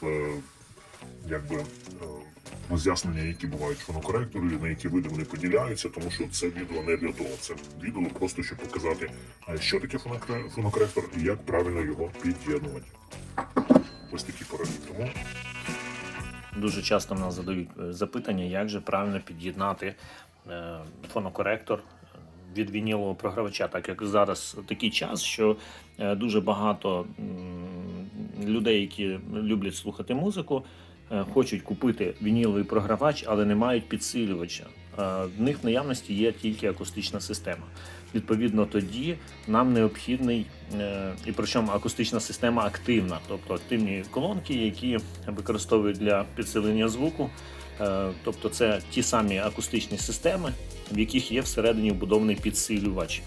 в е, якби е, роз'яснення, які бувають фонокоректори, на які види вони поділяються, тому що це відео не для того. Це відео просто щоб показати, що таке фонокоректор і як правильно його під'єднувати. Ось такі поради. Тому Дуже часто нас задають е, запитання, як же правильно під'єднати фонокоректор від вінілового програвача, так як зараз такий час, що дуже багато людей, які люблять слухати музику, е, хочуть купити вініловий програвач, але не мають підсилювача. Е, В них в наявності є тільки акустична система. Відповідно, тоді нам необхідний, е, і причому акустична система активна, тобто активні колонки, які використовують для підсилення звуку. Тобто це ті самі акустичні системи, в яких є всередині вбудований підсилювач.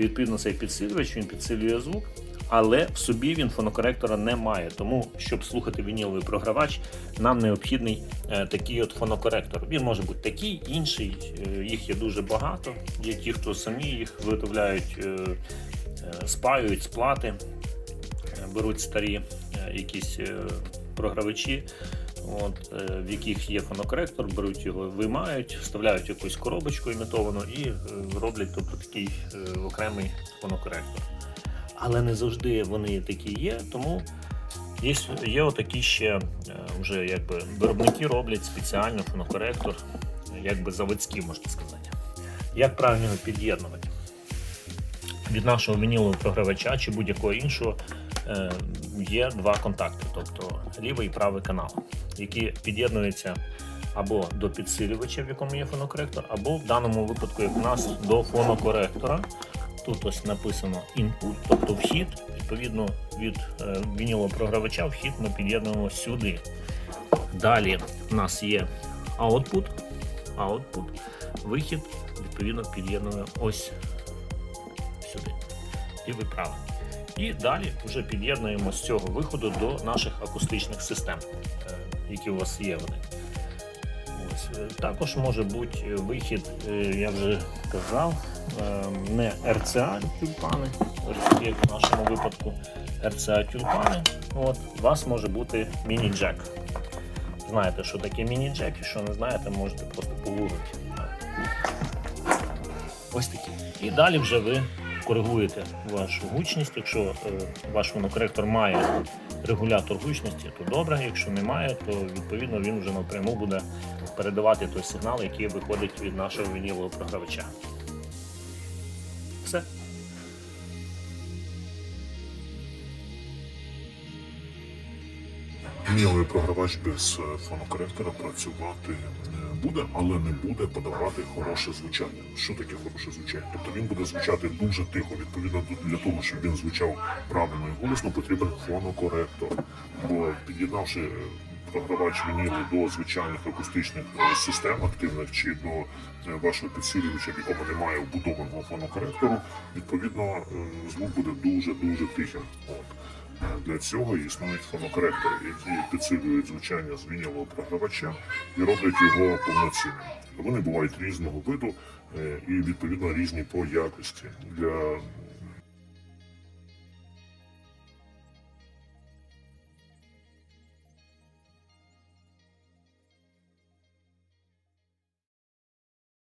Відповідно, цей підсилювач він підсилює звук, але в собі він фонокоректора не має. Тому, щоб слухати вініловий програвач, нам необхідний е, такий от фонокоректор. Він може бути такий, інший. е, Їх є дуже багато. Є ті, хто самі їх виготовляють, е, спаюють з плати, е, беруть старі якісь програвачі. От, е, в яких є фонокоректор, беруть його, виймають, вставляють якусь коробочку імітовану і е, роблять тобто, такий е, окремий фонокоректор. Але не завжди вони такі є, тому є, є отакі ще вже якби виробники роблять спеціально фонокоректор, якби заводський, можна сказати. Як правильно його під'єднувати? Від нашого вінілового програвача чи будь-якого іншого є два контакти, тобто лівий і правий канал, які під'єднуються або до підсилювача, в якому є фонокоректор, або в даному випадку, як у нас, до фонокоректора. Тут ось написано input, тобто вхід. Відповідно, від е, програвача вхід ми під'єднуємо сюди. Далі у нас є output, output, вихід, відповідно, під'єднуємо ось сюди. Лівий правий. І далі вже під'єднуємо з цього виходу до наших акустичних систем, е, які у вас є вони. Ось. е, Також може бути е, вихід, я вже казав, не RCA тюльпани, як в нашому випадку RCA тюльпани. От, у вас може бути міні-джек. Знаєте, що таке міні-джек, і що не знаєте, можете просто погуглити. Ось такі. І далі вже ви коригуєте вашу гучність. Якщо е, ваш фонокоректор має регулятор гучності, то добре. Якщо немає, то відповідно він вже напряму буде передавати той сигнал, який виходить від нашого вінілового програвача. Все. Вініловий програвач без е, фонокоректора працювати буде, але не буде подавати хороше звучання. Що таке хороше звучання? Тобто він буде звучати дуже тихо. Відповідно, для того, щоб він звучав правильно і голосно, потрібен фонокоректор. Бо під'єднавши е, програвач вінілу до звичайних акустичних е, систем активних чи до вашого підсилювача, в якому немає вбудованого фонокоректору, відповідно звук буде дуже дуже тихим. От. Для цього існують фонокоректори, які підсилюють звучання з вінілового програвача і роблять його повноцінним. Вони бувають різного виду е, і відповідно різні по якості. Для